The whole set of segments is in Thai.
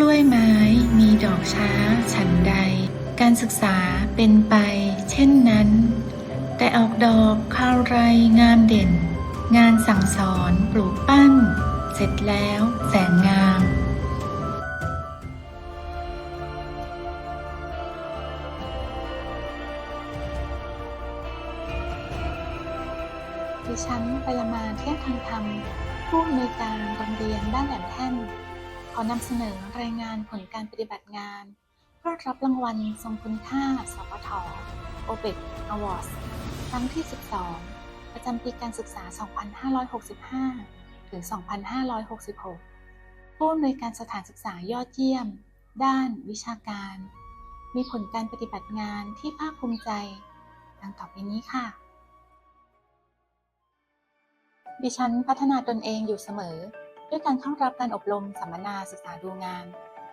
ล้วยไม้มีดอกช้าฉันใด การศึกษาเป็นไป เช่นนั้น แต่ออกดอกคราวไรงามเด่น งานสั่งสอนปลูกปั้น เสร็จแล้วแสนงามดิฉันปรมาเทพทางธรรมผู้อำนวยการโรงเรียนบ้านแหลมแท่น อนำเสนอรายงานผลการปฏิบัติงานเพื่อรับรางวัลทรงคุณค่า สปท o b e c Awards ครั้งที่ 12 ประจำปีการศึกษา 2565 ถึง 2566 ผู้อำนวยการสถานศึกษายอดเยี่ยม ด้านวิชาการ มีผลการปฏิบัติงานที่ภาคภูมิใจ ดังต่อไปนี้ค่ะ ดิฉันพัฒนาตนเองอยู่เสมอ ด้วยการเข้ารับการอบรมสัมมนาศึกษาดูงาน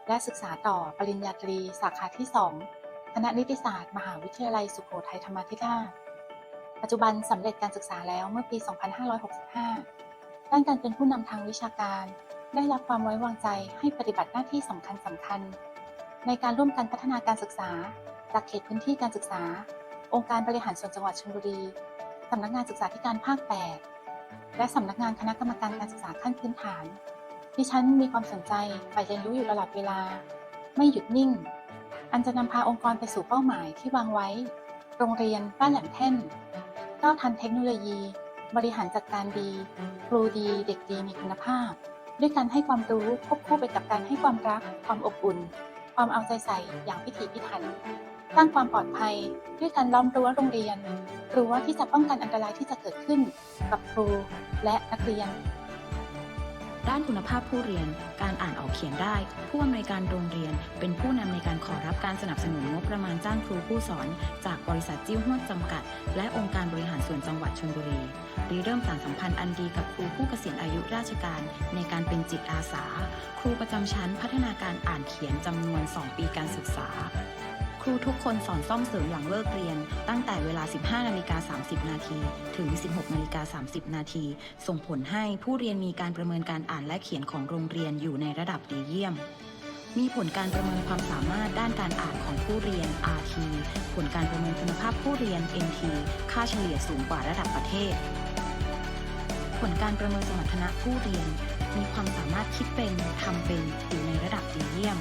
และศึกษาต่อปริญญาตรี สาขาที่ 2 คณะนิติศาสตร์ มหาวิทยาลัยสุโขทัยธรรมาธิราช ปัจจุบันสำเร็จการศึกษาแล้วเมื่อปี 2565 ด้านการเป็นผู้นำทางวิชาการ ได้รับความไว้วางใจให้ปฏิบัติหน้าที่สำคัญสำคัญ ในการร่วมกันพัฒนาการศึกษา จากเขตพื้นที่การศึกษา องค์การบริหารส่วนจังหวัดชลบุรีสำนักงานศึกษาธิการภาค 8 และสำนักงานคณะกรรมการการศึกษาขั้นพื้นฐานดิฉันมีความสนใจใฝ่เรียนรู้อยู่ตลอดเวลา ไม่หยุดนิ่ง อันจะนำพาองค์กรไปสู่เป้าหมายที่วางไว้ โรงเรียนบ้านแหลมแท่นก้าวทันเทคโนโลยี บริหารจัดการดี ครูดี เด็กดีมีคุณภาพ ด้วยการให้ความรู้ควบคู่ไปกับการให้ความรัก ความอบอุ่น ความเอาใจใส่อย่างพิถีพิถัน สร้างความปลอดภัย ด้วยการล้อมรั้วโรงเรียนรั้วที่จะป้องกันอันตรายที่จะเกิดขึ้นกับครูและนักเรียน ด้านคุณภาพผู้เรียน การอ่านออกเขียนได้ ผู้อำนวยการโรงเรียน เป็นผู้นำในการขอรับการสนับสนุนงบประมาณจ้างครูผู้สอน จากบริษัทจิ้วห้วนจำกัด และองค์การบริหารส่วนจังหวัดชลบุรีรีเริ่มสานสัมพันธ์อันดีกับครูผู้เกษียณอายุราชการ ในการเป็นจิตอาสา ครูประจำชั้นพัฒนาการอ่านเขียนจำนวน 2 ปีการศึกษา รูทุกคนสอนซ่อมเสริมหลังเลิกเรียน ตั้งแต่เวลา 15 นาฬิกา 30 นาที ถึง 16 นาฬิกา 30 นาที ส่งผลให้ผู้เรียนมีการประเมินการอ่านและเขียนของโรงเรียนอยู่ในระดับดีเยี่ยม มีผลการประเมินความสามารถด้านการอ่านของผู้เรียน RT ผลการประเมินคุณภาพผู้เรียน NT ค่าเฉลี่ยสูงกว่าระดับประเทศ ผลการประเมินสมรรถนะผู้เรียน มีความสามารถคิดเป็นทำเป็นอยู่ในระดับดีเยี่ยม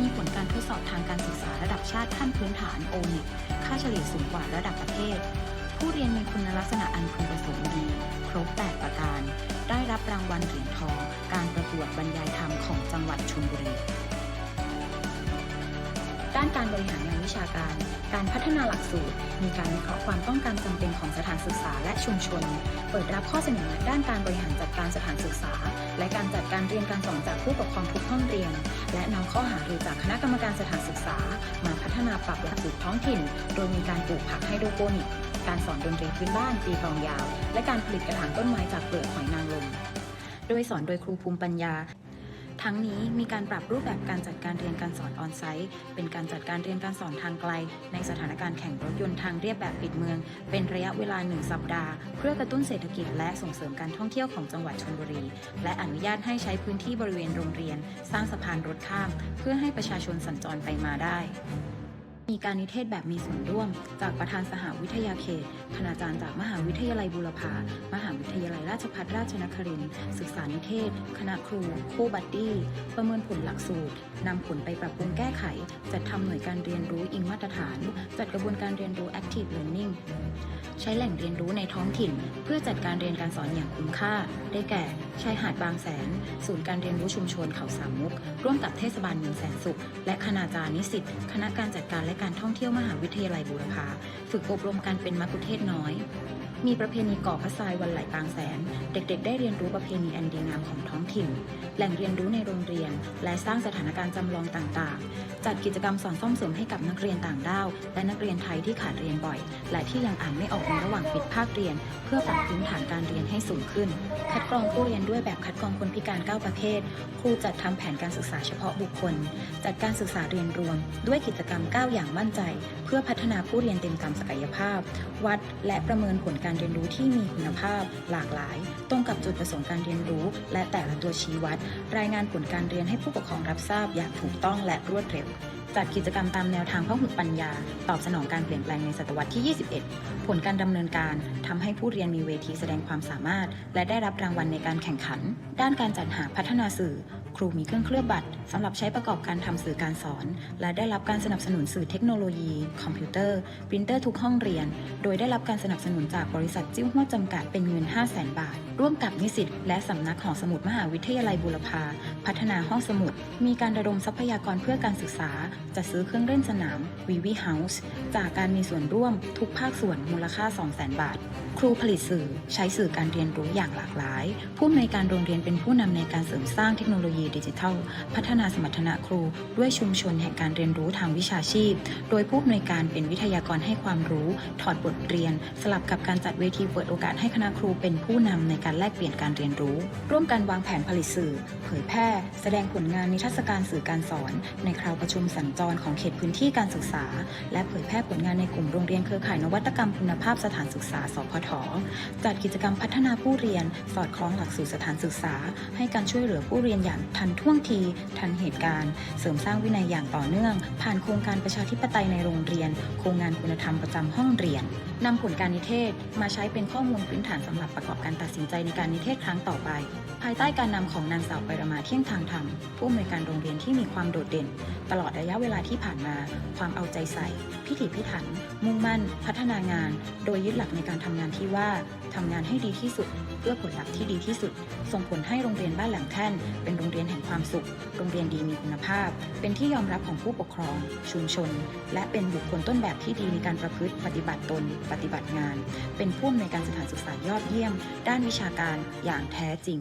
มีผลการทดสอบทางการศึกษาระดับชาติขั้นพื้นฐานโอนิค่าเฉลี่ยสูงกว่าระดับประเทศ ผู้เรียนมีคุณลักษณะอันพึงประสงค์ดี ครบ 8 ประการ ได้รับรางวัลเหรียญทอง การประกวดบรรยายธรรมของจังหวัดชลบุรี ด้านการบริหารงานวิชาการ การพัฒนาหลักสูตร มีการวิเคราะห์ความต้องการจำเป็นของสถานศึกษาและชุมชน เปิดรับข้อเสนอด้านการบริหารจัดการสถานศึกษา และการจัดการเรียนการสอนจากผู้ปกครองทุกห้องเรียน และนำข้อหารือจากคณะกรรมการสถานศึกษา มาพัฒนาปรับหลักสูตรท้องถิ่น โดยมีการปลูกผักไฮโดรโปนิก การสอนดนตรีพื้นบ้านตีกลองยาว และการผลิตกระถางต้นไม้จากเปลือกหอยนางรมโดยสอนโดยครูภูมิปัญญา ทั้งนี้มีการปรับรูปแบบการจัดการเรียนการสอนออนไซต์ เป็นการจัดการเรียนการสอนทางไกล ในสถานการณ์แข่งรถยนต์ทางเรียบแบบปิดเมือง เป็นระยะเวลา 1 สัปดาห์ เพื่อกระตุ้นเศรษฐกิจและส่งเสริมการท่องเที่ยวของจังหวัดชลบุรี และอนุญาตให้ใช้พื้นที่บริเวณโรงเรียน สร้างสะพานรถข้าม เพื่อให้ประชาชนสัญจรไปมาได้ มีการนิเทศแบบมีส่วนร่วม จากประธานสหวิทยาเขต คณาจารย์จากมหาวิทยาลัยบูรพา มหาวิทยาลัยราชภัฏราชนครินทร์ศึกษานิเทศ คณะครู คู่บัดดี้ ประเมินผลหลักสูตร นำผลไปปรับปรุงแก้ไข จัดทำหน่วยการเรียนรู้อิงมาตรฐาน จัดกระบวนการเรียนรู้ active learning ใช้แหล่งเรียนรู้ในท้องถิ่น เพื่อจัดการเรียนการสอนอย่างคุ้มค่า ได้แก่ชายหาดบางแสน ศูนย์การเรียนรู้ชุมชนเขาสามมุก ร่วมกับเทศบาลเมืองแสนสุข และคณาจารย์นิสิต คณะการจัดการและการท่องเที่ยวมหาวิทยาลัยบูรพาฝึกอบรมการเป็นมักคุเทศน้อย มีประเพณีก่อพระทรายวันไหลบางแสน เด็กๆ ได้เรียนรู้ประเพณีอันดีงามของท้องถิ่น แหล่งเรียนรู้ในโรงเรียน และสร้างสถานการณ์จำลองต่างๆ จัดกิจกรรมสอนซ่อมเสริมให้กับนักเรียนต่างด้าว และนักเรียนไทยที่ขาดเรียนบ่อย และที่ยังอ่านไม่ออกในระหว่างปิดภาคเรียน เพื่อปรับพื้นฐานการเรียนให้สูงขึ้น คัดกรองผู้เรียนด้วยแบบคัดกรองคนพิการ 9 ประเภท ครูจัดทำแผนการศึกษาเฉพาะบุคคล จัดการศึกษาเรียนรวม ด้วยกิจกรรม 9 อย่างมั่นใจ เพื่อพัฒนาผู้เรียนเต็มตามศักยภาพ วัดและประเมินผลการการเรียนรู้ที่มีคุณภาพหลากหลาย ตรงกับจุดประสงค์การเรียนรู้ และแต่ละตัวชี้วัด รายงานผลการเรียนให้ผู้ปกครองรับทราบอย่างถูกต้องและรวดเร็วจัดกิจกรรมตามแนวทางพหุปัญญา ตอบสนองการเปลี่ยนแปลงในศตวรรษที่ 21 ผลการดำเนินการทำให้ผู้เรียนมีเวทีแสดงความสามารถ และได้รับรางวัลในการแข่งขัน ด้านการจัดหาพัฒนาสื่อ ครูมีเครื่องเคลือบบัตรสำหรับใช้ประกอบการทำสื่อการสอน และได้รับการสนับสนุนสื่อเทคโนโลยี คอมพิวเตอร์ปรินเตอร์ทุกห้องเรียน โดยได้รับการสนับสนุนจากบริษัทจิ้วหัวจำกัดเป็นเงิน 5 0 0 0 0 0บาท ร่วมกับนิสิตและสำนักหอสมุดมหาวิทยาลัยบูรพาพัฒนาห้องสมุด มีการระดมทรัพยากรเพื่อการศึกษาจะซื้อเครื่องเล่นสนาม v v House จากการมีส่วนร่วมทุกภาคส่วนมูลค่า 200,000บาท ครูผลิตสื่อใช้สื่อการเรียนรู้อย่างหลากหลาย ผู้อำนวยการโรงเรียนเป็นผู้นำในการเสริมสร้างเทคโนโลยีดิจิทัล พัฒนาสมรรถนะครู ด้วยชุมชนแห่งการเรียนรู้ทางวิชาชีพ โดยผู้อำนวยการเป็นวิทยากรให้ความรู้ ถอดบทเรียน สลับกับการจัดเวทีเปิดโอกาสให้คณะครูเป็นผู้นำในการแลกเปลี่ยนการเรียนรู้ ร่วมกันวางแผนผลิตสื่อ เผยแพร่ แสดงผลงานนิทรรศการสื่อการสอน ในคราวประชุมสัญจรของเขตพื้นที่การศึกษา และเผยแพร่ผลงานในกลุ่มโรงเรียนเครือข่ายนวัตกรรมคุณภาพสถานศึกษา สพท จัดกิจกรรมพัฒนาผู้เรียน สอดคล้องหลักสูตรสถานศึกษา ให้การช่วยเหลือผู้เรียนอย่างทันท่วงที ทันเหตุการณ์ เสริมสร้างวินัยอย่างต่อเนื่อง ผ่านโครงการประชาธิปไตยในโรงเรียน โครงงานคุณธรรมประจำห้องเรียนนำผลการนิเทศมาใช้เป็นข้อมูลพื้นฐานสำหรับประกอบการตัดสินใจในการนิเทศครั้งต่อไป ภายใต้การนำของนางสาวไปรมาเที่ยงทางธรรม ผู้อำนวยการโรงเรียนที่มีความโดดเด่น ตลอดระยะเวลาที่ผ่านมา ความเอาใจใส่ พิถีพิถัน มุ่งมั่น พัฒนางาน โดยยึดหลักในการทำงานที่ว่าทำงานให้ดีที่สุด เพื่อผลลัพธ์ที่ดีที่สุด ส่งผลให้โรงเรียนบ้านแหลมแท่นเป็นโรงเรียนแห่งความสุข โรงเรียนดีมีคุณภาพ เป็นที่ยอมรับของผู้ปกครอง ชุมชน และเป็นบุคคลต้นแบบที่ดีในการประพฤติปฏิบัติตน ปฏิบัติงาน เป็นผู้อำนวยการสถานศึกษายอดเยี่ยม ด้านวิชาการอย่างแท้จริง